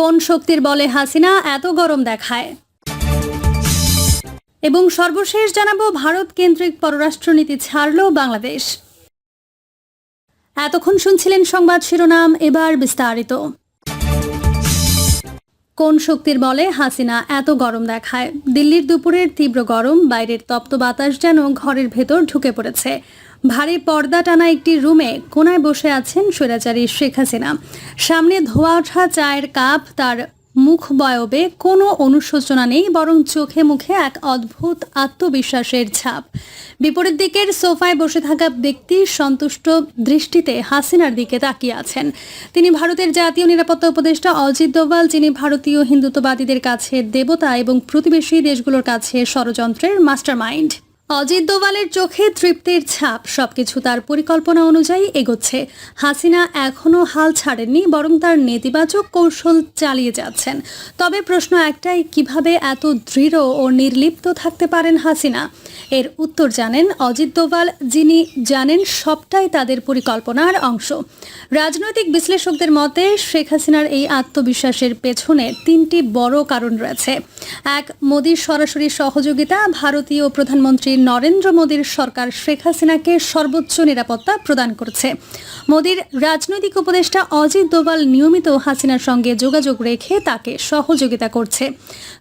কোন শক্তির বলে হাসিনা এত গরম দেখায়? এবং সর্বশেষ জানাব, ভারত কেন্দ্রিক পররাষ্ট্রনীতি ছাড়ল বাংলাদেশ। এতক্ষণ শুনছিলেন সংবাদ শিরোনাম, এবার বিস্তারিত। কোন শক্তির বলে হাসিনা এত গরম দেখায়? দিল্লির দুপুরের তীব্র গরম, বাইরের তপ্ত বাতাস যেন ঘরের ভেতর ঢুকে পড়েছে। ভারী পর্দা টানা একটি রুমে কোনায় বসে আছেন স্বৈরাচারী শেখ হাসিনা। সামনে ধোয়া ওঠা চায়ের কাপ, তার মুখ বয়বে, কোনো অনুশোচনা নেই, বরং চোখে মুখে এক অদ্ভুত আত্মবিশ্বাসের ছাপ। বিপরীত দিকের সোফায় বসে থাকা ব্যক্তি সন্তুষ্ট দৃষ্টিতে হাসিনার দিকে তাকিয়ে আছেন। তিনি ভারতের জাতীয় নিরাপত্তা উপদেষ্টা অজিত দোভাল, যিনি ভারতীয় হিন্দুত্ববাদীদের কাছে দেবতা এবং প্রতিবেশী দেশগুলোর কাছে ষড়যন্ত্রের মাস্টারমাইন্ড। অজিত দোভালের চোখে তৃপ্তির ছাপ। সবকিছু তার পরিকল্পনা অনুযায়ী এগোচ্ছে। হাসিনা এখনও হাল ছাড়েননি, বরং তার নেতিবাচক কৌশল চালিয়ে যাচ্ছেন। তবে প্রশ্ন একটাই, কীভাবে এত দৃঢ় ও নির্লিপ্ত থাকতে পারেন হাসিনা? এর উত্তর জানেন অজিত দোভাল, যিনি জানেন সবটাই তাদের পরিকল্পনার অংশ। রাজনৈতিক বিশ্লেষকদের মতে, শেখ হাসিনার এই আত্মবিশ্বাসের পেছনে তিনটি বড় কারণ রয়েছে। এক, মোদীর সরাসরি সহযোগিতা, ভারতীয় প্রধানমন্ত্রী নরেন্দ্র মোদীর সরকার শেখ হাসিনাকে সর্বোচ্চ নিরাপত্তা প্রদান করছে। মোদীর রাজনৈতিক উপদেষ্টা অজিত দোভাল নিয়মিত হাসিনার সঙ্গে যোগাযোগ রেখে তাকে সহযোগিতা করছে।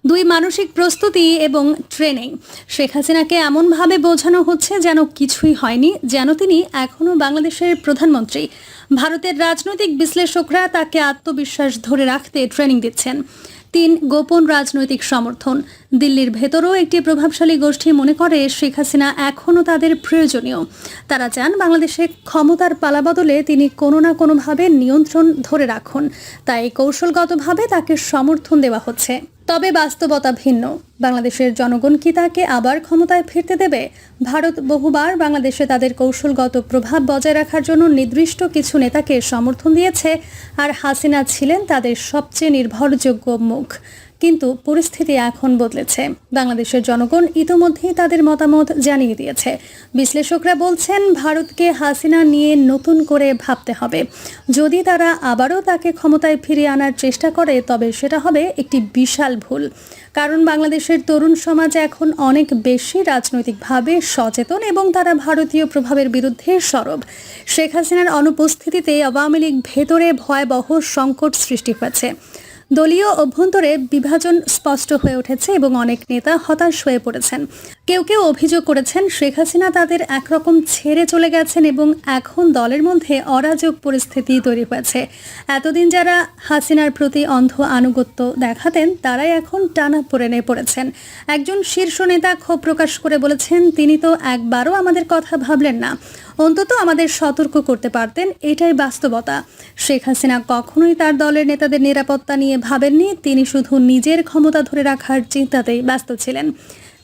দুই মানসিক প্রস্তুতি এবং ট্রেনিং। শেখ হাসিনাকে এমনভাবে বোঝানো হচ্ছে যেন কিছুই হয়নি, যেন তিনি এখনও বাংলাদেশের প্রধানমন্ত্রী। ভারতের রাজনৈতিক বিশ্লেষকরা তাকে আত্মবিশ্বাস ধরে রাখতে ট্রেনিং দিচ্ছেন। তিন গোপন রাজনৈতিক সমর্থন। দিল্লির ভেতরও একটি প্রভাবশালী গোষ্ঠী মনে করে শেখ হাসিনা এখনও তাদের প্রয়োজনীয়। তারা চান বাংলাদেশে ক্ষমতার পালাবদলে তিনি কোনো না কোনোভাবে নিয়ন্ত্রণ ধরে রাখুন। তাই কৌশলগতভাবে তাকে সমর্থন দেওয়া হচ্ছে। তবে বাস্তবতা ভিন্ন। বাংলাদেশের জনগণ কি তাকে আবার ক্ষমতায় ফিরতে দেবে? ভারত বহুবার বাংলাদেশে তাদের কৌশলগত প্রভাব বজায় রাখার জন্য নির্দিষ্ট কিছু নেতাকে সমর্থন দিয়েছে, আর হাসিনা ছিলেন তাদের সবচেয়ে নির্ভরযোগ্য মুখ। কিন্তু পরিস্থিতি এখন বদলেছে। বাংলাদেশের জনগণ ইতোমধ্যেই তাদের মতামত জানিয়ে দিয়েছে। বিশ্লেষকরা বলছেন, ভারতকে হাসিনা নিয়ে নতুন করে ভাবতে হবে। যদি তারা আবারও তাকে ক্ষমতায় ফিরিয়ে আনার চেষ্টা করে, তবে সেটা হবে একটি বিশাল ভুল। কারণ বাংলাদেশের তরুণ সমাজ এখন অনেক বেশি রাজনৈতিকভাবে সচেতন এবং তারা ভারতীয় প্রভাবের বিরুদ্ধে সরব। শেখ হাসিনার অনুপস্থিতিতে আওয়ামী লীগ ভেতরে ভয়াবহ সংকট সৃষ্টি হয়েছে। দলীয় অভ্যন্তরে বিভাজন স্পষ্ট হয়ে উঠেছে এবং অনেক নেতা হতাশ হয়ে পড়েছেন। কেউ কেউ অভিযোগ করেছেন, শেখ হাসিনা তাদের একরকম ছেড়ে চলে গেছেন এবং এখন দলের মধ্যে অরাজক পরিস্থিতি তৈরি হয়েছে। এতদিন যারা হাসিনার প্রতি অন্ধ আনুগত্য দেখাতেন, তারাই এখন টানা পড়েনে পড়েছেন। একজন শীর্ষ নেতা ক্ষোভ প্রকাশ করে বলেছেন, তিনি তো একবারও আমাদের কথা ভাবলেন না। অন্তত আমাদের সতর্ক করতে পারতেন, এটাই বাস্তবতা। শেখ হাসিনা কখনোই তার দলের নেতাদের নিরাপত্তা নিয়ে ভাবেননি, তিনি শুধু নিজের ক্ষমতা ধরে রাখার চিন্তাতেই ব্যস্ত ছিলেন।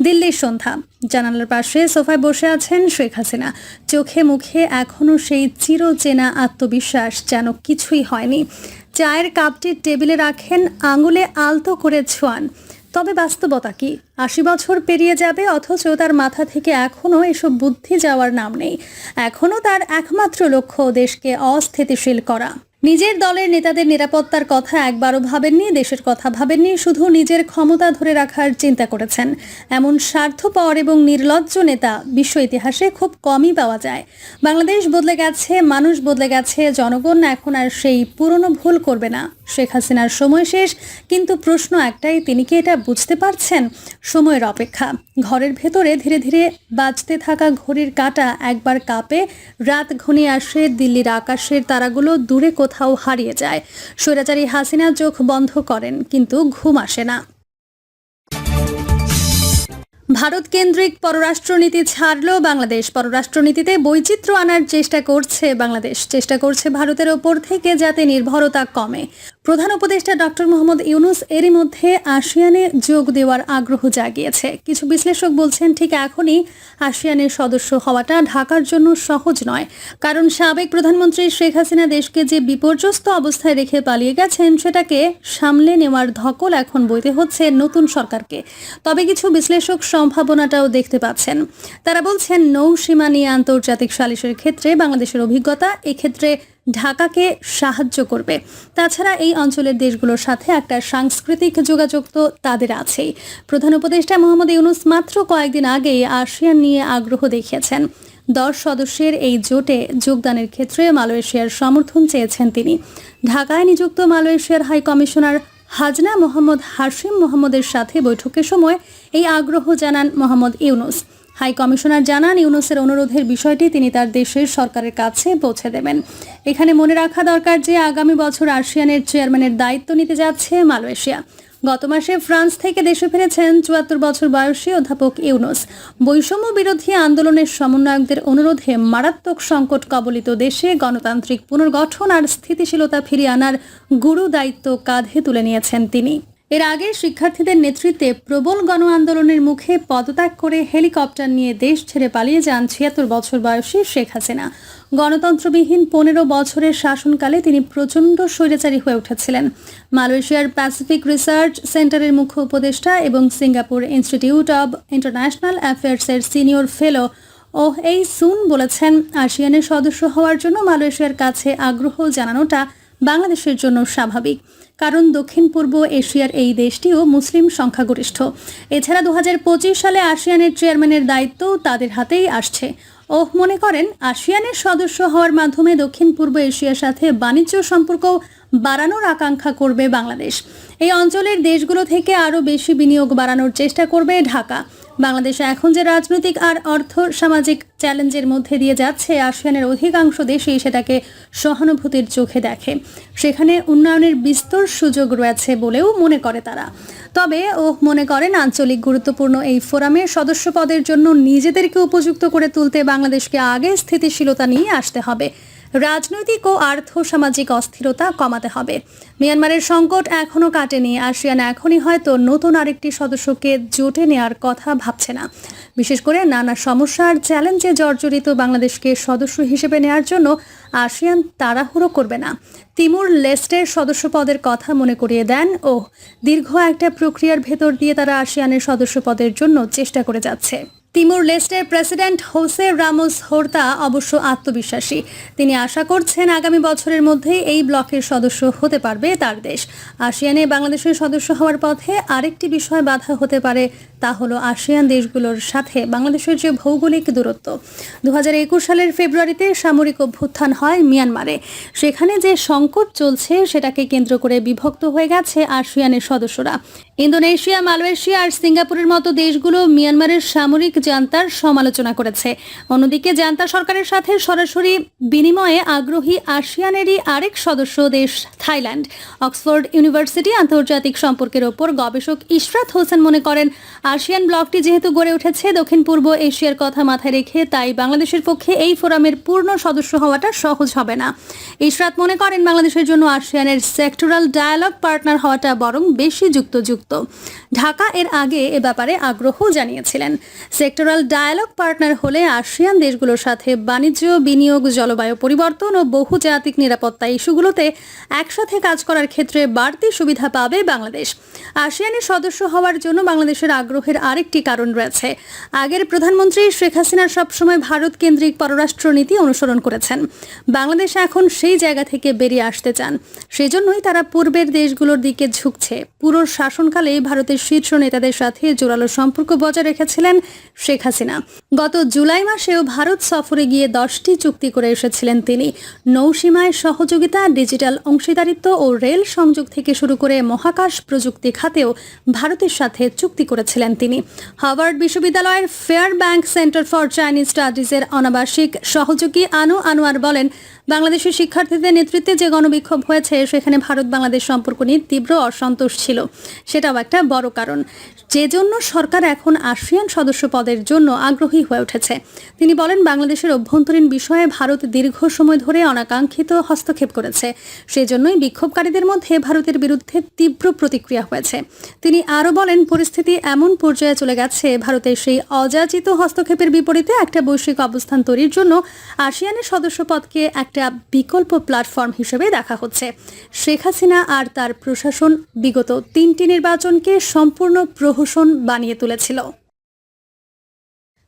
দিল্লির সন্ধ্যা। জানালার পাশে সোফায় বসে আছেন শেখ হাসিনা। চোখে মুখে এখনও সেই চিরচেনা আত্মবিশ্বাস যেন কিছুই হয়নি। চায়ের কাপটি টেবিলে রাখেন, আঙুলে আলতো করে ছোঁয়ান। তবে বাস্তবতা কি? আশি বছর পেরিয়ে যাবে, অথচ তার মাথা থেকে এখনও এসব বুদ্ধি যাওয়ার নাম নেই। এখনও তার একমাত্র লক্ষ্য দেশকে অস্থিতিশীল করা। নিজের দলের নেতাদের নিরাপত্তার কথা একবারও ভাবেননি, দেশের কথা ভাবেননি, শুধু নিজের ক্ষমতা ধরে রাখার চিন্তা করেছেন। এমন স্বার্থপর এবং নির্লজ্জ নেতা বিশ্ব ইতিহাসে খুব কমই পাওয়া যায়। বাংলাদেশ বদলে গেছে, মানুষ বদলে গেছে, জনগণ এখন আর সেই পুরনো ভুল করবে না। শেখ হাসিনার সময় শেষ, কিন্তু প্রশ্ন একটাই, তিনি কি এটা বুঝতে পারছেন? সময়ের অপেক্ষা। ঘরের ভেতরে ধীরে ধীরে বাজতে থাকা ঘড়ির কাঁটা একবার কাঁপে, রাত ঘনিয়ে আসে, দিল্লির আকাশের তারাগুলো দূরে কোথাও হারিয়ে যায়। স্বৈরাচারী হাসিনা চোখ বন্ধ করেন কিন্তু ঘুম আসে না। ভারত কেন্দ্রিক পররাষ্ট্রনীতি ছাড়ল বাংলাদেশ। পররাষ্ট্রনীতিতে বৈচিত্র্য আনার চেষ্টা করছে বাংলাদেশ। চেষ্টা করছে ভারতের ওপর থেকে যাতে নির্ভরতা কমে। প্রধান উপদেষ্টা ডক্টর মোহাম্মদ ইউনুস এরই মধ্যে আসিয়ানে যোগ দেওয়ার আগ্রহ জাগিয়েছে। কিছু বিশ্লেষক বলছেন, ঠিক এখনই আসিয়ানের সদস্য হওয়াটা ঢাকার জন্য সহজ নয়। কারণ সাবেক প্রধানমন্ত্রী শেখ হাসিনা দেশকে যে বিপর্যস্ত অবস্থায় রেখে পালিয়ে গেছেন, সেটাকে সামলে নেওয়ার ধকল এখন বইতে হচ্ছে নতুন সরকারকে। তবে কিছু বিশ্লেষক সম্ভাবনাটাও দেখতে পাচ্ছেন। তারা বলছেন, নৌসীমা নিয়ে আন্তর্জাতিক সালিশের ক্ষেত্রে বাংলাদেশের অভিজ্ঞতা এক্ষেত্রে ঢাকাকে সাহায্য করবে। তাছাড়া এই অঞ্চলের দেশগুলোর সাথে একটা সাংস্কৃতিক যোগাযোগ তো তাদের আছেই। প্রধান উপদেষ্টা মোহাম্মদ ইউনুস মাত্র কয়েকদিন আগেই আসিয়ান নিয়ে আগ্রহ দেখিয়েছেন। দশ সদস্যের এই জোটে যোগদানের ক্ষেত্রে মালয়েশিয়ার সমর্থন চেয়েছেন তিনি। ঢাকায় নিযুক্ত মালয়েশিয়ার high commissioner Hajna Mohammad Hashim মোহাম্মদের সাথে বৈঠকের সময় এই আগ্রহ জানান মোহাম্মদ ইউনুস। হাই কমিশনার জানান, ইউনুসের অনুরোধের বিষয়টি তিনি তার দেশের সরকারের কাছে পৌঁছে দেবেন। এখানে মনে রাখা দরকার যে আগামী বছর আসিয়ানের চেয়ারম্যানের দায়িত্ব নিতে যাচ্ছে মালয়েশিয়া। গত মাসে ফ্রান্স থেকে দেশে ফিরেছেন চুয়াত্তর বছর বয়সী অধ্যাপক ইউনুস। বৈষম্য বিরোধী আন্দোলনের সমন্বয়কদের অনুরোধে মারাত্মক সংকট কবলিত দেশে গণতান্ত্রিক পুনর্গঠন আর স্থিতিশীলতা ফিরিয়ে আনার গুরু দায়িত্ব কাঁধে তুলে নিয়েছেন তিনি। এর আগে শিক্ষার্থীদের নেতৃত্বে প্রবল গণ আন্দোলনের মুখে পদত্যাগ করে হেলিকপ্টার নিয়ে দেশ ছেড়ে পালিয়ে যান ছিয়াত্তর বছর বয়সী শেখ হাসিনা। গণতন্ত্রবিহীন পনেরো বছরের শাসনকালে তিনি প্রচণ্ড স্বৈরাচারী হয়ে উঠেছিলেন। মালয়েশিয়ার প্যাসিফিক রিসার্চ সেন্টারের মুখ্য উপদেষ্টা এবং সিঙ্গাপুর ইনস্টিটিউট অব ইন্টারন্যাশনাল অ্যাফেয়ার্সের senior fellow Oh Ei Sun বলেছেন আসিয়ানের সদস্য হওয়ার জন্য মালয়েশিয়ার কাছে আগ্রহ জানানোটা বাংলাদেশের জন্য স্বাভাবিক। কারণ দক্ষিণ পূর্ব এশিয়ার এই দেশটিও মুসলিম সংখ্যাগরিষ্ঠ। এছাড়া দু হাজার পঁচিশ সালে আসিয়ানের চেয়ারম্যানের দায়িত্ব তাদের হাতেই আসছে। ও মনে করেন, আসিয়ানের সদস্য হওয়ার মাধ্যমে দক্ষিণ পূর্ব এশিয়ার সাথে বাণিজ্য সম্পর্ক বাড়ানোর আকাঙ্ক্ষা করবে বাংলাদেশ। এই অঞ্চলের দেশগুলো থেকে আরও বেশি বিনিয়োগ বাড়ানোর চেষ্টা করবে ঢাকা। বাংলাদেশে এখন যে রাজনৈতিক আর অর্থ সামাজিক চ্যালেঞ্জের মধ্যে দিয়ে যাচ্ছে, আসিয়ানের অধিকাংশ দেশই সেটাকে সহানুভূতির চোখে দেখে। সেখানে উন্নয়নের বিস্তর সুযোগ রয়েছে বলেও মনে করে তারা। তবে ও মনে করেন আঞ্চলিক গুরুত্বপূর্ণ এই ফোরামের সদস্য পদের জন্য নিজেদেরকে উপযুক্ত করে তুলতে বাংলাদেশকে আগে স্থিতিশীলতা নিয়ে আসতে হবে। রাজনৈতিক ও আর্থ সামাজিক অস্থিরতা কমাতে হবে। মিয়ানমারের সংকট এখনও কাটেনি। আসিয়ান এখনই হয়তো নতুন আরেকটি সদস্যকে জোটে নেওয়ার কথা ভাবছে না। বিশেষ করে নানা সমস্যার চ্যালেঞ্জে জর্জরিত বাংলাদেশকে সদস্য হিসেবে নেওয়ার জন্য আসিয়ান তাড়াহুড়ো করবে না। তিমুর লেস্টের সদস্য পদের কথা মনে করিয়ে দেন ও দীর্ঘ একটা প্রক্রিয়ার ভেতর দিয়ে তারা আসিয়ানের সদস্য পদের জন্য চেষ্টা করে যাচ্ছে। তিমুর লেস্টের প্রেসিডেন্ট হোসে রামোস হোর্তা অবশ্য আত্মবিশ্বাসী। তিনি আশা করছেন আগামী বছরের মধ্যেই এই ব্লকের সদস্য হতে পারবে তার দেশ। আসিয়ানে বাংলাদেশের সদস্য হওয়ার পথে আরেকটি বিষয় বাধা হতে পারে, তা হলো আসিয়ান দেশগুলোর সাথে বাংলাদেশের যে ভৌগোলিক দূরত্ব। দু হাজার একুশ সালের ফেব্রুয়ারিতে সামরিক অভ্যুত্থান হয় মিয়ানমারে। সেখানে যে সংকট চলছে, সেটাকে কেন্দ্র করে বিভক্ত হয়ে গেছে আসিয়ানের সদস্যরা। ইন্দোনেশিয়া, মালয়েশিয়া আর সিঙ্গাপুরের মতো দেশগুলো মিয়ানমারের সামরিক জান্তার সমালোচনা করেছে। অন্যদিকে জান্তা সরকারের সাথে সরাসরি বিনিময়ে আগ্রহী আসিয়ানেরই আরেক সদস্য দেশ থাইল্যান্ড। অক্সফোর্ড ইউনিভার্সিটি আন্তর্জাতিক সম্পর্কের ওপর গবেষক ইশরাত হোসেন মনে করেন, আসিয়ান ব্লকটি যেহেতু গড়ে উঠেছে, দক্ষিণ পূর্ব এশিয়ার কথা মাথায় রেখে তাই বাংলাদেশের পক্ষে এই ফোরামের পূর্ণ সদস্য হওয়াটা সহজ হবে না। ইশরাত মনে করেন, বাংলাদেশের জন্য আসিয়ানের সেক্টরাল ডায়ালগ পার্টনার হওয়াটা বরং বেশি যুক্তযুক্ত। ঢাকা এর আগে এ ব্যাপারে আগ্রহ জানিয়েছিলেন। সেক্টরাল ডায়ালগ পার্টনার হলে আসিয়ান দেশগুলোর সাথে বাণিজ্য, বিনিয়োগ, জলবায়ু পরিবর্তন ও বহুজাতিক নিরাপত্তা ইস্যুগুলোতে একসাথে কাজ করার ক্ষেত্রে বাড়তি সুবিধা পাবে বাংলাদেশ। আসিয়ানের সদস্য হওয়ার জন্য বাংলাদেশের আগ্রহের আরেকটি কারণ রয়েছে। আগের প্রধানমন্ত্রী শেখ হাসিনা সবসময় ভারত কেন্দ্রিক পররাষ্ট্রনীতি অনুসরণ করেছেন। বাংলাদেশ এখন সেই জায়গা থেকে বেরিয়ে আসতে চান। সেজন্যই তারা পূর্বের দেশগুলোর দিকে ঝুঁকছে। পুরো শাসনকালে ভারতের শীর্ষ নেতাদের সাথে জোরালো সম্পর্ক বজায় রেখেছিলেন শেখ হাসিনা। গত জুলাই মাসেও ভারত সফরে গিয়ে দশটি চুক্তি করে এসেছিলেন তিনি। নৌসীমায় সহযোগিতা, ডিজিটাল অংশীদারিত্ব ও রেল সংযোগ থেকে শুরু করে মহাকাশ প্রযুক্তি খাতেও ভারতের সাথে চুক্তি করেছিলেন তিনি। হার্ভার্ড বিশ্ববিদ্যালয়ের Fairbank centre for Chinese স্টাডিজের অনাবাসিক সহযোগী আনু আনোয়ার বলেন, বাংলাদেশের শিক্ষার্থীদের নেতৃত্বে যে গণবিক্ষোভ হয়েছে, সেখানে ভারত বাংলাদেশ সম্পর্ক নিয়ে তীব্র অসন্তোষ ছিল। সেটাও একটা বড় কারণ। যে জন্য সরকার এখন আসিয়ান সদস্য পদের জন্য আগ্রহী হয়ে উঠেছে। তিনি বলেন, বাংলাদেশের অভ্যন্তরীণ বিষয়ে ভারত দীর্ঘ সময় ধরে অনাকাঙ্ক্ষিত হস্তক্ষেপ করেছে। সেজন্যই বিক্ষোভকারীদের মধ্যে ভারতের বিরুদ্ধে তীব্র প্রতিক্রিয়া হয়েছে। তিনি আরও বলেন, পরিস্থিতি এমন পর্যায়ে চলে গেছে, ভারতের সেই অযাচিত হস্তক্ষেপের বিপরীতে একটা বৈশ্বিক অবস্থান তৈরির জন্য আসিয়ানের সদস্য পদকে একটা বিকল্প প্ল্যাটফর্ম হিসেবে দেখা হচ্ছে। শেখ হাসিনা আর তার প্রশাসন বিগত তিনটি নির্বাচনকে সম্পূর্ণ প্রহসন বানিয়ে তুলেছিল।